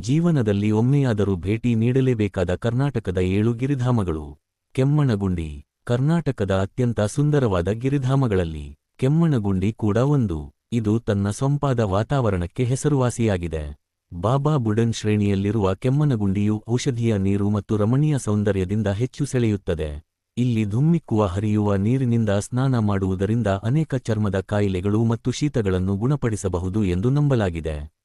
ಜೀವನದಲ್ಲಿ ಒಮ್ಮೆಯಾದರೂ ಭೇಟಿ ನೀಡಲೇಬೇಕಾದ ಕರ್ನಾಟಕದ ಏಳು ಗಿರಿಧಾಮಗಳು. ಕೆಮ್ಮಣಗುಂಡಿ, ಕರ್ನಾಟಕದ ಅತ್ಯಂತ ಸುಂದರವಾದ ಗಿರಿಧಾಮಗಳಲ್ಲಿ, ಕೆಮ್ಮಣಗುಂಡಿ ಕೂಡ ಒಂದು. ಇದು ತನ್ನ ಸೊಂಪಾದ ವಾತಾವರಣಕ್ಕೆ ಹೆಸರುವಾಸಿಯಾಗಿದೆ. ಬಾಬಾ ಬುಡನ್ ಶ್ರೇಣಿಯಲ್ಲಿರುವ ಕೆಮ್ಮನಗುಂಡಿಯು ಔಷಧೀಯ ನೀರು ಮತ್ತು ರಮಣೀಯ ಸೌಂದರ್ಯದಿಂದ ಹೆಚ್ಚು ಸೆಳೆಯುತ್ತದೆ. ಇಲ್ಲಿ ಧುಮ್ಮಿಕ್ಕುವ ಹರಿಯುವ ನೀರಿನಿಂದ ಸ್ನಾನ ಮಾಡುವುದರಿಂದ ಅನೇಕ ಚರ್ಮದ ಕಾಯಿಲೆಗಳು ಮತ್ತು ಶೀತಗಳನ್ನು ಗುಣಪಡಿಸಬಹುದು ಎಂದು ನಂಬಲಾಗಿದೆ.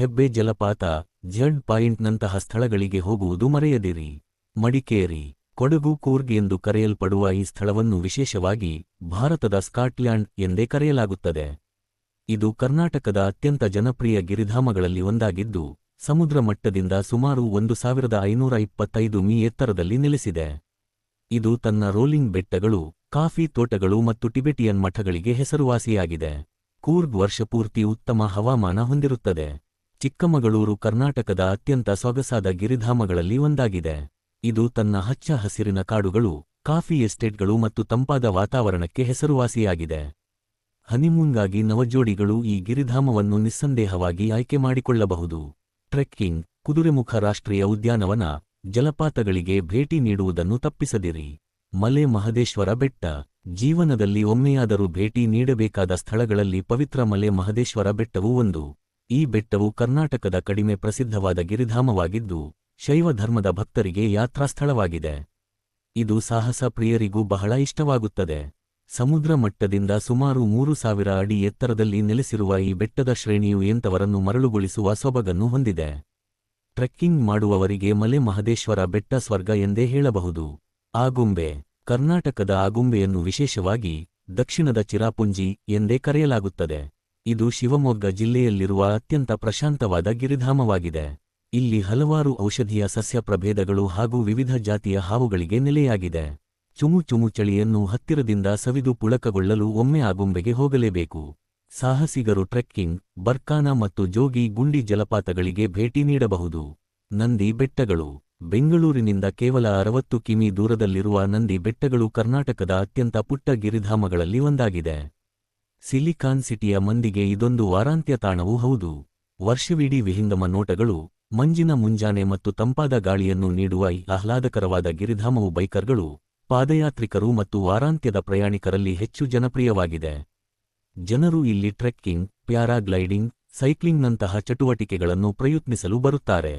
ಹೆಬ್ಬೆ ಜಲಪಾತ ಜಂಡ್ ಪಾಯಿಂಟ್ನಂತಹ ಸ್ಥಳಗಳಿಗೆ ಹೋಗುವುದು ಮರೆಯದಿರಿ. ಮಡಿಕೇರಿ, ಕೊಡಗು ಕೂರ್ಗ್ ಎಂದು ಕರೆಯಲ್ಪಡುವ ಈ ಸ್ಥಳವನ್ನು ವಿಶೇಷವಾಗಿ ಭಾರತದ ಸ್ಕಾಟ್ಲ್ಯಾಂಡ್ ಎಂದೇ ಕರೆಯಲಾಗುತ್ತದೆ. ಇದು ಕರ್ನಾಟಕದ ಅತ್ಯಂತ ಜನಪ್ರಿಯ ಗಿರಿಧಾಮಗಳಲ್ಲಿ ಒಂದಾಗಿದ್ದು, ಸಮುದ್ರ ಮಟ್ಟದಿಂದ ಸುಮಾರು ಒಂದು ಸಾವಿರದ ಐನೂರ ಇಪ್ಪತ್ತೈದು ಮೀ ಎತ್ತರದಲ್ಲಿ ನೆಲೆಸಿದೆ. ಇದು ತನ್ನ ರೋಲಿಂಗ್ ಬೆಟ್ಟಗಳು, ಕಾಫಿ ತೋಟಗಳು ಮತ್ತು ಟಿಬೆಟಿಯನ್ ಮಠಗಳಿಗೆ ಹೆಸರುವಾಸಿಯಾಗಿದೆ. ಕೂರ್ಗ್ ವರ್ಷಪೂರ್ತಿ ಉತ್ತಮ ಹವಾಮಾನ ಹೊಂದಿರುತ್ತದೆ. ಚಿಕ್ಕಮಗಳೂರು ಕರ್ನಾಟಕದ ಅತ್ಯಂತ ಸೊಗಸಾದ ಗಿರಿಧಾಮಗಳಲ್ಲಿ ಒಂದಾಗಿದೆ. ಇದು ತನ್ನ ಹಚ್ಚ ಹಸಿರಿನ ಕಾಡುಗಳು, ಕಾಫಿ ಎಸ್ಟೇಟ್ಗಳು ಮತ್ತು ತಂಪಾದ ವಾತಾವರಣಕ್ಕೆ ಹೆಸರುವಾಸಿಯಾಗಿದೆ. ಹನಿಮೂನ್ಗಾಗಿ ನವಜೋಡಿಗಳು ಈ ಗಿರಿಧಾಮವನ್ನು ನಿಸ್ಸಂದೇಹವಾಗಿ ಆಯ್ಕೆ ಮಾಡಿಕೊಳ್ಳಬಹುದು. ಟ್ರೆಕ್ಕಿಂಗ್, ಕುದುರೆಮುಖ ರಾಷ್ಟ್ರೀಯ ಉದ್ಯಾನವನ, ಜಲಪಾತಗಳಿಗೆ ಭೇಟಿ ನೀಡುವುದನ್ನು ತಪ್ಪಿಸದಿರಿ. ಮಲೆ ಮಹದೇಶ್ವರ ಬೆಟ್ಟ, ಜೀವನದಲ್ಲಿ ಒಮ್ಮೆಯಾದರೂ ಭೇಟಿ ನೀಡಬೇಕಾದ ಸ್ಥಳಗಳಲ್ಲಿ ಪವಿತ್ರ ಮಲೆ ಮಹದೇಶ್ವರ ಬೆಟ್ಟವೂ ಒಂದು. ಈ ಬೆಟ್ಟವು ಕರ್ನಾಟಕದ ಕಡಿಮೆ ಪ್ರಸಿದ್ಧವಾದ ಗಿರಿಧಾಮವಾಗಿದ್ದು, ಶೈವ ಧರ್ಮದ ಭಕ್ತರಿಗೆ ಯಾತ್ರಾಸ್ಥಳವಾಗಿದೆ. ಇದು ಸಾಹಸ ಪ್ರಿಯರಿಗೂ ಬಹಳ ಇಷ್ಟವಾಗುತ್ತದೆ. ಸಮುದ್ರ ಮಟ್ಟದಿಂದ ಸುಮಾರು ಮೂರು ಸಾವಿರ ಅಡಿ ಎತ್ತರದಲ್ಲಿ ನೆಲೆಸಿರುವ ಈ ಬೆಟ್ಟದ ಶ್ರೇಣಿಯು ಎಂತವರನ್ನು ಮರಳುಗೊಳಿಸುವ ಸೊಬಗನ್ನು ಹೊಂದಿದೆ. ಟ್ರೆಕ್ಕಿಂಗ್ ಮಾಡುವವರಿಗೆ ಮಲೆ ಮಹದೇಶ್ವರ ಬೆಟ್ಟ ಸ್ವರ್ಗ ಎಂದೇ ಹೇಳಬಹುದು. ಆಗುಂಬೆ ಕರ್ನಾಟಕದ ಆಗುಂಬೆಯನ್ನು ವಿಶೇಷವಾಗಿ ದಕ್ಷಿಣದ ಚಿರಾಪುಂಜಿ ಎಂದೇ ಕರೆಯಲಾಗುತ್ತದೆ. ಇದು ಶಿವಮೊಗ್ಗ ಜಿಲ್ಲೆಯಲ್ಲಿರುವ ಅತ್ಯಂತ ಪ್ರಶಾಂತವಾದ ಗಿರಿಧಾಮವಾಗಿದೆ. ಇಲ್ಲಿ ಹಲವಾರು ಔಷಧೀಯ ಸಸ್ಯ ಪ್ರಭೇದಗಳು ಹಾಗೂ ವಿವಿಧ ಜಾತಿಯ ಹಾವುಗಳಿಗೆ ನೆಲೆಯಾಗಿದೆ. ಚುಮು ಚುಮು ಚಳಿಯನ್ನು ಹತ್ತಿರದಿಂದ ಸವಿದು ಪುಳಕಗೊಳ್ಳಲು ಒಮ್ಮೆ ಆಗುಂಬೆಗೆ ಹೋಗಲೇಬೇಕು. ಸಾಹಸಿಗರು ಟ್ರೆಕ್ಕಿಂಗ್, ಬರ್ಕಾನ ಮತ್ತು ಜೋಗಿ ಗುಂಡಿ ಜಲಪಾತಗಳಿಗೆ ಭೇಟಿ ನೀಡಬಹುದು. ನಂದಿ ಬೆಟ್ಟಗಳು. ಬೆಂಗಳೂರಿನಿಂದ ಕೇವಲ ಅರವತ್ತು ಕಿಮಿ ದೂರದಲ್ಲಿರುವ ನಂದಿ ಬೆಟ್ಟಗಳು ಕರ್ನಾಟಕದ ಅತ್ಯಂತ ಪುಟ್ಟ ಗಿರಿಧಾಮಗಳಲ್ಲಿ ಒಂದಾಗಿದೆ. ಸಿಲಿಕಾನ್ ಸಿಟಿಯ ಮಂದಿಗೆ ಇದೊಂದು ವಾರಾಂತ್ಯ ತಾಣವೂ ಹೌದು. ವರ್ಷವಿಡೀ ವಿಹಿಂಗಮ ನೋಟಗಳು, ಮಂಜಿನ ಮುಂಜಾನೆ ಮತ್ತು ತಂಪಾದ ಗಾಳಿಯನ್ನು ನೀಡುವ ಈ ಆಹ್ಲಾದಕರವಾದ ಗಿರಿಧಾಮವು ಬೈಕರ್ಗಳು, ಪಾದಯಾತ್ರಿಕರು ಮತ್ತು ವಾರಾಂತ್ಯದ ಪ್ರಯಾಣಿಕರಲ್ಲಿ ಹೆಚ್ಚು ಜನಪ್ರಿಯವಾಗಿದೆ. ಜನರು ಇಲ್ಲಿ ಟ್ರೆಕ್ಕಿಂಗ್, ಪ್ಯಾರಾಗ್ಲೈಡಿಂಗ್, ಸೈಕ್ಲಿಂಗ್ನಂತಹ ಚಟುವಟಿಕೆಗಳನ್ನು ಪ್ರಯತ್ನಿಸಲು ಬರುತ್ತಾರೆ.